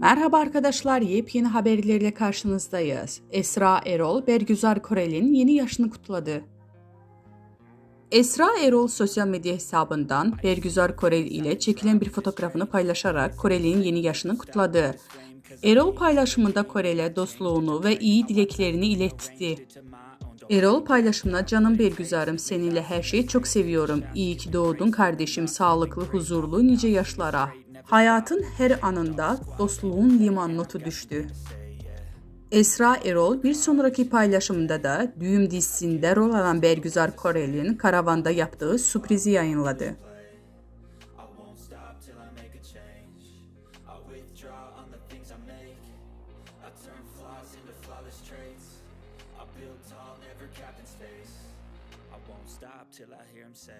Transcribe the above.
Merhaba arkadaşlar, yepyeni haberlerle karşınızdayız. Esra Erol, Bergüzar Korel'in yeni yaşını kutladı. Esra Erol sosyal medya hesabından Bergüzar Korel ile çekilen bir fotoğrafını paylaşarak Korel'in yeni yaşını kutladı. Erol paylaşımında Korel'e dostluğunu ve iyi dileklerini iletti. Erol paylaşımına canım Bergüzarım seninle her şeyi çok seviyorum. İyi ki doğdun kardeşim sağlıklı huzurlu nice yaşlara. Hayatın her anında dostluğun liman notu düştü. Esra Erol bir sonraki paylaşımında da düğüm dizisinde rol alan Bergüzar Korel'in karavanda yaptığı sürprizi yayınladı. Till I hear him say